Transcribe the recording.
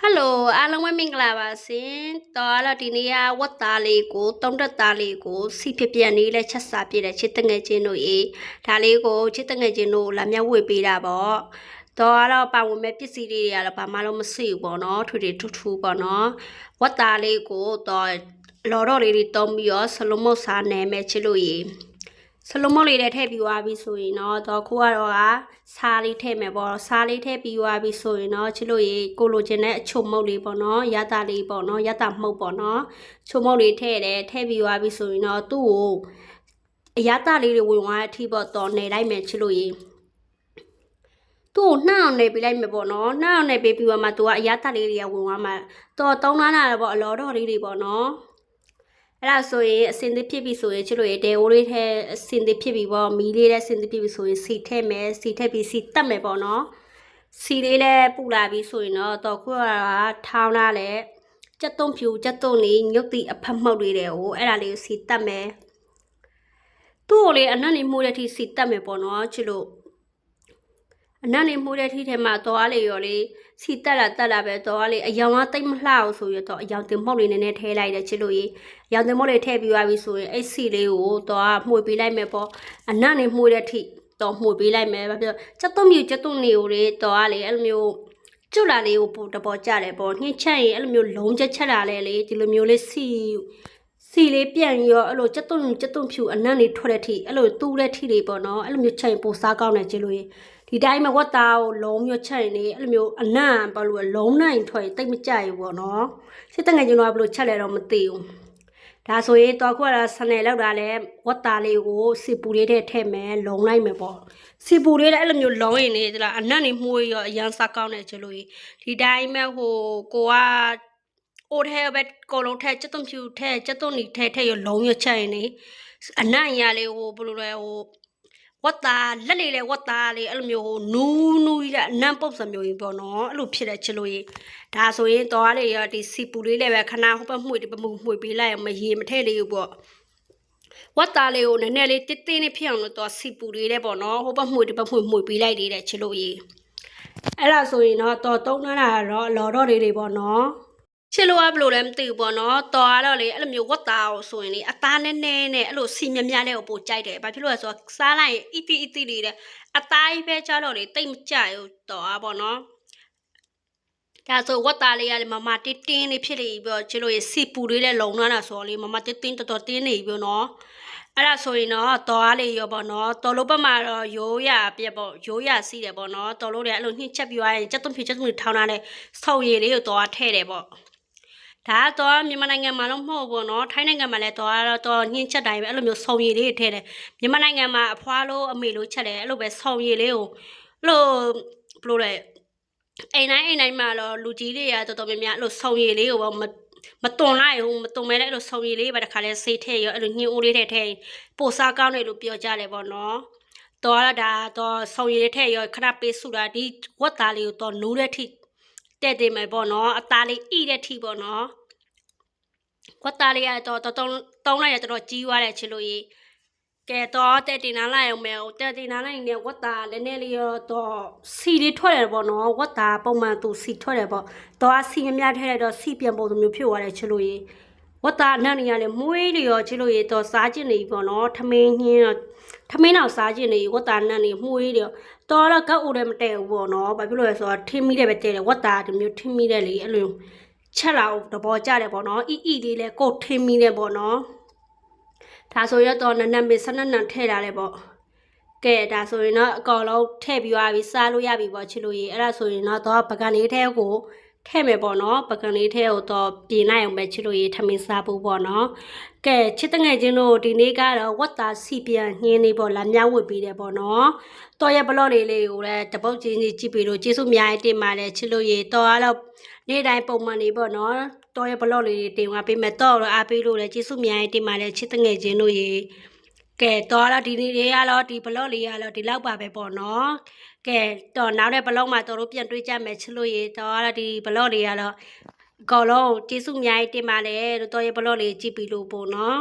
ဟယ်လိုအားလုံးပဲမင်္ဂလာပါရှင်တော်တော့ဒီနေ့ကဝတ်သားလေးကိုတုံးတက်သားလေးကိုစီဖြစ်ပြန်နေလဲချက်စာပြည့်တဲ့ချစ်တငယ်ချင်းတို့ရေဒါလေးကိုချစ်တငယ်ချင်းတို့လာမျက်ဝေပေးတာပေါ့တော်ကတော့ပါဝင်မဲ့ပစ္စည်းလေးတွေကတော့ဘာမှလုံးမစိဘူးပေါ့နော်ထွေထွေထူးထူးပေါ့နော်ဝတ်သားလေးကိုတော်လော်တော့လေးတွေတုံးပြီးတော့ဆလုံးမုတ်စားနယ်မဲ့ချစ်လို့ရေ ဆလုံးမုတ်လေးတွေထည့်ပြီးသွားပြီဆိုရင်တော့တော့ခုကတော့ကစားလေးထည့်မယ်ပေါ့စားလေးထည့်ပြီးသွားပြီဆိုရင်တော့ချစ်လို့ရေကိုလိုချင်တဲ့အချုံမုတ်လေးပေါ့နော်ရတာလေးပေါ့နော်ရတာမှုတ်ပေါ့နော်ချုံမုတ်လေးထည့်တယ်ထည့်ပြီးသွားပြီဆိုရင်တော့သူ့ကိုအရတာလေးတွေဝင်သွားတဲ့အထိပေါ့တော့နေလိုက်မယ်ချစ်လို့ရေသူ့ကိုနှောက်အောင်နေပေးလိုက်မယ်ပေါ့နော်နှောက်အောင်နေပေးပြီးတော့မှသူကအရတာလေးတွေကဝင်သွားမှတော့တုံးလာတာပေါ့အလောတော်လေးတွေပေါ့နော် အဲ့ဒါဆိုရင်အစင်သစ်ဖြစ်ပြီဆိုရင်ချစ်လို့ရတဲအိုးလေးထဲအစင်သစ်ဖြစ်ပြီပေါ့မီးလေးထဲအစင်သစ်ဖြစ်ပြီဆိုရင်စီထည့်မယ်စီထည့်ပြီးစီတက်မယ်ပေါ့နော်စီလေးလည်းပူလာပြီဆိုရင်တော့တော့ခုကထောင်းလာလဲကြက်သွန်ဖြူကြက်သွန်လေးညုတ်တိအဖက်မှုတ်လေးတွေကိုအဲ့ဒါလေးကိုစီတက်မယ်သူ့ကိုလေအနက်နေမှုတဲ့အထိစီတက်မယ်ပေါ့နော်ချစ်လို့ အနက်နေမှုတဲ့အထိထဲမှာတော့အားလေရောလေစီတက်လာတက်လာပဲတော့အားလေအယောင်ကတိတ်မလှအောင်ဆိုရတော့အယောင်တင်မှုတ်လေးနည်းနည်းထဲလိုက်တယ်ချစ်လို့ရေရောင်တင်မောလေးထည့်ပြီးသွားပြီဆိုရင်အဲ့စီလေးကိုတော့မှွေပေးလိုက်မယ်ပေါ့အနတ်နေမှွေတဲ့ထိတော့မှွေပေးလိုက်မယ်ဘာဖြစ်လို့ချက်သွမြူချက်သွနေကိုလေတော့ကလေအဲ့လိုမျိုးကျွတ်လာလေးကိုပို့တပေါ်ကြတယ်ပေါ့နှင်းချက်ရင်အဲ့လိုမျိုးလုံးချက်ချက်လာလဲလေဒီလိုမျိုးလေးစီ စီလေးပြန်ရောအဲ့လိုချက်သွချက်သွဖြူအနတ်နေထွက်တဲ့ထိအဲ့လိုတူးတဲ့ထိလေးပေါ့နော်အဲ့လိုမျိုးချက်ရင်ပိုစားကောင်းတယ်ကြည့်လို့ရင်ဒီတိုင်းမှာဝတ်သားကိုလုံးမျိုးချက်ရင်လေအဲ့လိုမျိုးအနံ့ဘာလို့လဲလုံးနိုင်ထွက်ရင်တိတ်မကြဘူးပေါ့နော်စစ်တငယ်ကျွန်တော်ကဘယ်လိုချက်လဲတော့မသိဘူးဒါဆိုရင်တော့ခုကဆနယ်လောက်တာလဲဝတ်သားလေးကိုစီပူလေးတဲ့ထည့်မယ်လုံလိုက်မယ်ပေါ့စီပူလေးတဲ့အဲ့လိုမျိုးလုံရင်နေသလားအနက်နေမှုရောအရန်စားကောင်းတယ်ချလို့ဒီတိုင်းမဲ့ဟိုကိုက အိုထဲပဲကိုလုံးထဲစက်သွန်ဖြူထဲစက်သွန်နီထဲထဲရောလုံရချက်ရင်နေအနက်ရလေးဟိုဘယ်လိုလဲဟိုဝတ်သားလက်လေးလဲဝတ်သားလေးအဲ့လိုမျိုးဟိုနူးနူးကြီးတဲ့အနံ့ပုတ်စံမျိုးကြီးပေါ့နော်အဲ့လိုဖြစ်တဲ့ချလို့ဒါဆိုရင်တော့လေးရောဒီစီပူလေးလည်းပဲခဏဟိုဘက်မှွေဒီဘက်မှွေပေးလိုက်မရေမထဲလေးဘူးပေါ့ဝတ်သားလေးကိုနည်းနည်းလေးတစ်တင်းလေးဖြစ်အောင်လို့တော့စီပူလေးလည်းပေါ့နော်ဟိုဘက်မှွေဒီဘက်မှွေမှွေပေးလိုက်သေးတယ်ချလို့ရေအဲ့ဒါဆိုရင်တော့တော့တုံးလာတာတော့လော်တော့လေးတွေပေါ့နော် ချစ်လို့ကဘယ်လိုလဲမသိဘူးပေါ့နော်တော်ကတော့လေအဲ့လိုမျိုးဝတ်သားကိုဆိုရင်လေအသားနဲ့နဲ့နဲ့အဲ့လိုစီမြမြလေးကိုပို့ကြိုက်တယ်ဘာဖြစ်လို့လဲဆိုတော့စားလိုက်ရင်အီတီအီတီလေးတဲ့အသားကြီးပဲကြားတော့လေတိတ်မကြဘူးတော်อ่ะပေါ့နော်ဒါဆိုဝတ်သားလေးကလေမမတင်းတင်းလေးဖြစ်နေပြီပေါ့ချစ်လို့ရစီပူလေးလည်းလုံလာတာဆိုတော့လေမမတင်းတင်းတော်တော်တင်းနေပြီပေါ့နော်အဲ့ဒါဆိုရင်တော့တော်အားလေးရောပေါ့နော်တော်လို့ဘက်မှာတော့ရိုးရပြက်ပေါ့ရိုးရစီးတယ်ပေါ့နော်တော်လို့လည်းအဲ့လိုနှိမ့်ချက်ပြီးသွားရင်စက်သွန်ဖြူစက်သွန်ထောင်းထားတဲ့ဆောက်ရည်လေးကိုတော်အားထည့်တယ်ပေါ့ ဒါကတော့မြန်မာနိုင်ငံမှာတော့မဟုတ်ဘူးเนาะထိုင်းနိုင်ငံမှာလည်းတော့တော့ညှင်းချက်တိုင်းပဲအဲ့လိုမျိုးဆုံရည်လေးထည့်တယ်မြန်မာနိုင်ငံမှာအဖွားလို့အမေလို့ချက်တယ်အဲ့လိုပဲဆုံရည်လေးကိုအဲ့လိုဘယ်လိုလဲအိမ်တိုင်းအိမ်တိုင်းမှာတော့လူကြီးလေးရတော်တော်များများအဲ့လိုဆုံရည်လေးကိုပေါ့မမတွန်လိုက်ဘူးမတွန်မဲတဲ့အဲ့လိုဆုံရည်လေးပဲတခါလဲဆေးထည့်ရောအဲ့လိုညှင်းအိုးလေးထည့်ထည့်ပိုစားကောင်းတယ်လို့ပြောကြတယ်ပေါ့နော်တော့ဒါတော့ဆုံရည်လေးထည့်ရောခဏပေးစုတာဒီဝတ်သားလေးကိုတော့နိုးတဲ့ထိ တဲ့တယ်မယ်ပေါ့နော်အသားလေးဣတဲ့ထိပေါ့နော်ကွက်သားလေးကတော့တော်တော်တုံးလိုက်ရတော်တော်ကြီးသွားတယ်ချစ်လို့ရေကဲတော့တက်တင်နာလိုက်အောင်မယ်တက်တင်နာလိုက်နေဝက်သားလည်းနည်းလေးရောတော့စီလေးထွက်တယ်ပေါ့နော်ဝက်သားပုံမှန်သူစီထွက်တယ်ပေါ့တော့စီမများထဲလိုက်တော့စီပြန်ပုံစံမျိုးဖြစ်သွားတယ်ချစ်လို့ရေ ဝက်သားအနက်နေရလဲမွေးလျော်ချစ်လို့ရေတော့စားကျင်နေပြီပေါ့နော်ထမင်းညင်းတော့ထမင်းတော့စားကျင်နေဝက်သားနက်နေမွေးလျော်တော့တော့ကောက်အိုလည်းမတည့်ဘူးပေါ့နော်ဘာဖြစ်လို့လဲဆိုတော့ထင်းမိတယ်ပဲတည့်တယ်ဝက်သားဒီမျိုးထင်းမိတယ်လေအဲ့လိုချက်လာအောင်တဘောကြတယ်ပေါ့နော်အီအီလေးလဲကိုတ်ထင်းမိတယ်ပေါ့နော်ဒါဆိုရတော့နနမေဆနနထဲ့ထားတယ်ပေါ့ကဲဒါဆိုရင်တော့အကောင်လုံးထည့်ပြီးသွားပြီစားလို့ရပြီပေါ့ချစ်လို့ရေအဲ့ဒါဆိုရင်တော့တော့ပကံလေးထဲကို ထည့်မယ်ပေါ့နော်ပကံလေးထဲကိုတော့ပြင်လိုက်အောင်ပဲချစ်လို့ရေထမင်းစားဖို့ပေါ့နော်ကဲချစ်တငယ်ချင်းတို့ဒီနေ့ကတော့ဝတ်သားစီပြန်ညင်းနေပေါ့လာမြောင်းဝစ်ပြီးတယ်ပေါ့နော်တော်ရဲ့ဘလော့လေးလေးကိုလည်းတပုတ်ချင်းကြီးကြည့်ပြီးလို့ကျေးဇူးအများကြီးတင်ပါတယ်ချစ်လို့ရေတော်ကတော့နေ့တိုင်းပုံမှန်နေပေါ့နော်တော်ရဲ့ဘလော့လေးတွေတင်သွားပေးမယ်တော့တော့အားပေးလို့လည်းကျေးဇူးအများကြီးတင်ပါတယ်ချစ်တငယ်ချင်းတို့ရေကဲတော့တော့ဒီနေ့လေးကတော့ဒီဘလော့လေးကတော့ဒီလောက်ပါပဲပေါ့နော် ကဲတော့နောက်တဲ့ဘလော့မှာတော်တို့ပြန်တွေ့ကြမယ်ချစ်လို့ရေတော့ကတော့ဒီဘလော့လေးကတော့အကောင်လုံးကျေးဇူးအများကြီးတင်ပါတယ်တို့တော်ရဲ့ဘလော့လေးကြည့်ပြီးလို့ပေါ့နော်